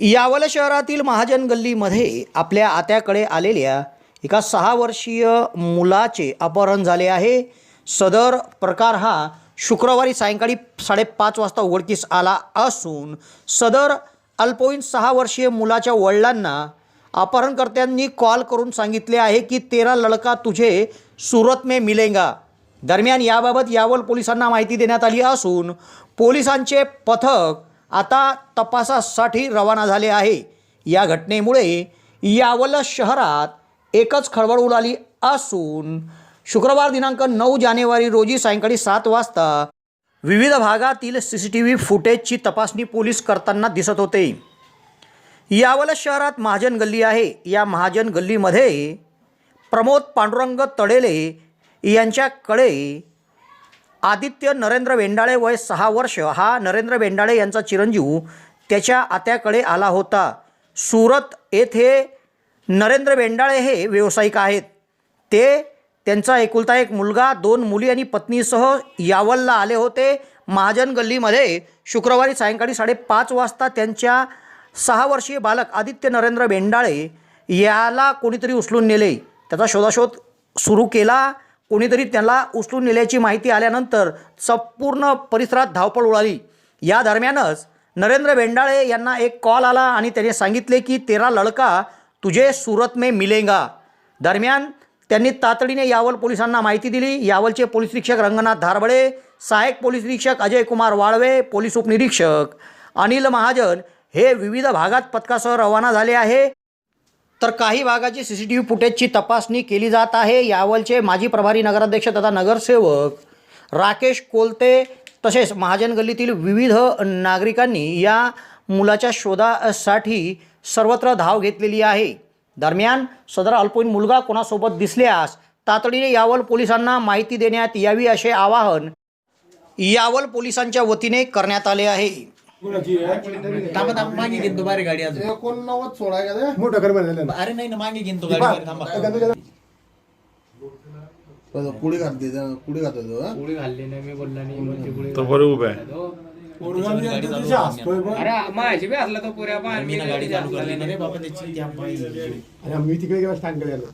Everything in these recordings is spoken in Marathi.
यावल शहरातील महाजन गल्लीमध्ये आपल्या आत्याकडे आलेल्या एका सहा वर्षीय मुलाचे अपहरण झाले आहे. सदर प्रकार हा शुक्रवारी सायंकाळी साडेपाच वाजता उघडकीस आला असून सदर अल्पवयीन सहा वर्षीय मुलाच्या वडिलांना अपहरणकर्त्यांनी कॉल करून सांगितले आहे की तेरा लडका तुझे सुरत में मिलेंगा. दरम्यान याबाबत यावल पोलिसांना माहिती देण्यात आली असून पोलिसांचे पथक आता तपासासाठी रवाना झाले आहे. या घटनेमुळे यावल शहरात एकच खळबळ उडाली असून शुक्रवार दिनांक नऊ जानेवारी रोजी सायंकाळी सात वाजता विविध भागातील सी सी टी व्ही फुटेजची तपासणी पोलीस करताना दिसत होते. यावल शहरात महाजन गल्ली आहे. या महाजन गल्लीमध्ये प्रमोद पांडुरंग तडेले यांच्याकडे आदित्य नरेंद्र वेंडाळे वय सहा वर्ष. हा नरेंद्र वेंडाळे यांचा चिरंजीव त्याच्या आत्याकडे आला होता. सुरत येथे नरेंद्र वेंडाळे हे व्यावसायिक आहेत. ते त्यांचा एकुलता एक मुलगा दोन मुली आणि पत्नीसह यावलला आले होते. महाजन गल्लीमध्ये शुक्रवारी सायंकाळी साडेपाच वाजता त्यांच्या सहा वर्षीय बालक आदित्य नरेंद्र वेंडाळे याला कोणीतरी उचलून नेले. त्याचा शोधाशोध सुरू केला. कोणीतरी त्याला उचलून नेल्याची माहिती आल्यानंतर संपूर्ण परिसरात धावपळ उडाली. या दरम्यानच नरेंद्र वेंडाळे यांना एक कॉल आला आणि त्याने सांगितले की तेरा लडका तुझे सुरत में मिलेंगा. दरम्यान त्यांनी तातडीने यावल पोलिसांना माहिती दिली. यावलचे पोलीस निरीक्षक रंगनाथ धारबळे सहाय्यक पोलीस निरीक्षक अजय कुमार वाळवे पोलीस उपनिरीक्षक अनिल महाजन हे विविध भागात पथकासह रवाना झाले आहे. तर काही भागाची सी सी टी व्ही फुटेजची तपासणी केली जात आहे. यावलचे माजी प्रभारी नगराध्यक्ष तथा नगरसेवक राकेश कोलते तसेच महाजन गल्लीतील विविध नागरिकांनी या मुलाच्या शोधासाठी सर्वत्र धाव घेतलेली आहे. दरम्यान सदर अल्पवयीन मुलगा कोणासोबत दिसल्यास तातडीने यावल पोलिसांना माहिती देण्यात यावी असे आवाहन यावल पोलिसांच्या वतीने करण्यात आले आहे. कुणाची आहे? थांबा थांबा मागे घेतो बारी गाडी अजून. एकोणनव्वद सोळा आहे का ते? मोठं कर. अरे नाही ना मागे घेतो गाडी थांबा. बरं, पुढे घालते पुढे घालतो तो, हा? पुढे घालले नाही मी बोलला नाही म्हणजे पुढे तो बरं उभा आहे. पुढे घालते, त्याची हसतोय पण. अरे माझी बी असला तो पुऱ्या पाय मी ना गाडी चालू करली ना रे बाबा त्याची त्या पायी आणि आम्ही तिकडे गेला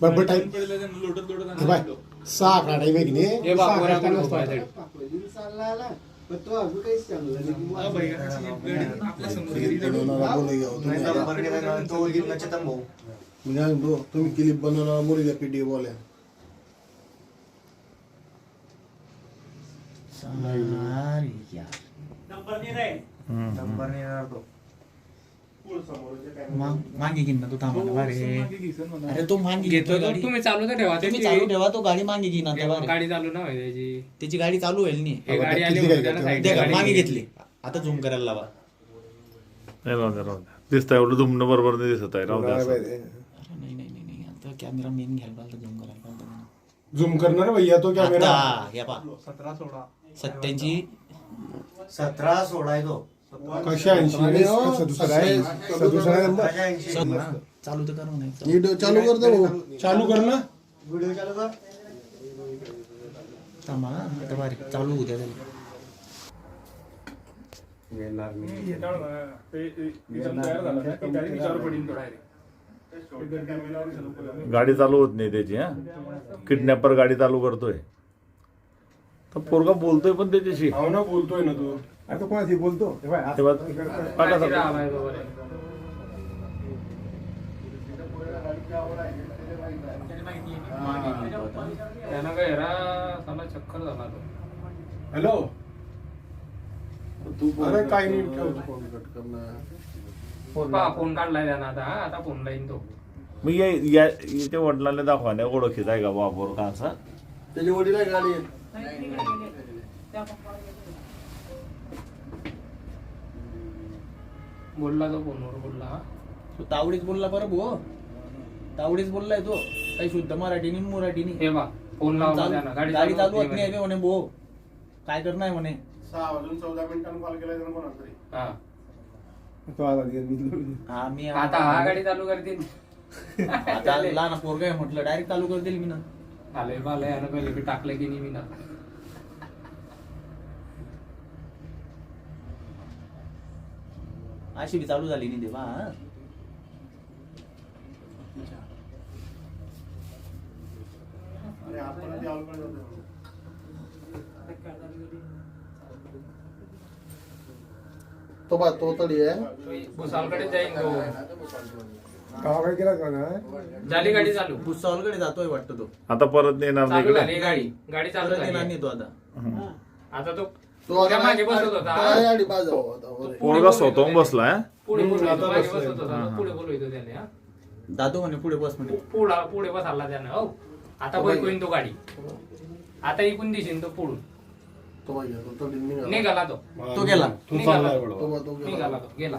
बरं बरं टाईम बाय, सहा अकरा टाईम आहे की नाही हे बा सहा पुऱ्या अकरा पण time उभा आहे असतो. तिकडे. बनवणारा बोलू घ्या, तुम्ही. म्हणजे आम्ही दो- तुम्ही क्लिप बनवणारा बोलू घ्या पीटी बोल्या अरे यार. मा- मागे घेईन ना तू थांबा ना बारे. अरे तो मागे घेतो घेतो तो गाडी. तुम्ही चालू तर ठेवा तुम्ही त्याची. चालू ठेवा तो गाडी मागे घेईन आता हे बघ, बारे. गाडी चालू ना त्याची. त्याची गाडी चालू होईल नी. हे गाडी आली होती त्याला मागे घेतली. आता झूम करायला लावा. नाही राहू द्या राहू द्या दिसतं एवढं दुमणं बरोबर नाही दिसत आहे राहू द्या असं. अरे नाही नाही नाही नाही. आता कॅमेरा मेन घ्यायला पाहिजे झूम करायला पाहिजे. झूम करणार भैया तो कॅमेरा आता या पा सत्याऐंशी. सतरा सोळा आहे तो. कशा ऐंशी? रे, हो? सदुसरा आहे? सदुसरा आहे नंबर. चालू तर करू नाही चालू कर दे भाऊ. चालू कर ना. व्हिडिओ चालू कर. थांबा हा, आता बारे चालू होऊ द्या त्याला. गाडी चालू होत नाही त्याची हा? किडनॅपर गाडी चालू करतोय. तर पोरगा बोलतोय पण त्याच्याशी. हो ना बोलतोय ना तू. आता कोणाशी बोलतो? हे. त्यानं काय हेरा साला चक्कर झाला तो. हॅलो? अरे काय नाही ठेवतो फोन कट पहा, फोन काढलाय त्यानं आता हा, आता फोन लाईन तो. मग या या याच्या वडिलांना दाखवाने ओळखीत आहे का बाबर का असा त्याची वडील आहे गाडी आहे. बोलला तो फोनवर बोलला हा. तो तावडीच बोलला बरं भो तावडीच बोललाय तो. काही शुद्ध मराठी नाही मराठी नाही हे बा फोन लावला चालू- त्यानं गाडी गाडी चालू होती नाही म्हणे. बे म्हणे भो काय करणार म्हणे? सहा वाजून चौदा मिनिटांनी कॉल केला त्यानं कोणाला तरी. हा. तो आला तिथे. हा मी आता हा गाडी चालू करतील. आता लहान पोरगा आहे म्हटलं डायरेक्ट चालू कर देईल मी ना आले बाले यानं पहिले बी टाकलं की नाही मी ना. अशी बी चालू झाली नाही तेव्हा हा? तो बा तो तरी आहे. भुसावळकडे जाईन तो गावाकडे गेला का ना झाली गाडी चालू. भुसावळकडे जातोय वाटतं तो. आता परत येणार नाही चालू इकडे. झाली गाडी. गाडी चालू परत येणार नाही तो आता. आता तो तो त्या मागे बसत होता. पोरगा स्वतःहून बसलाय पुढे बोलवतो मागे बसत होता. पुढे बोलवतो त्याने हा. दादू म्हणे पुढे बस म्हणे. पुढा पुढे बसायला त्यानं हो. आता बैकोईन तो गाडी. आता इकून दिशीन तो पुढून. निघाला. तो. तो गेला. निघाला तो. निघाला तो गेला.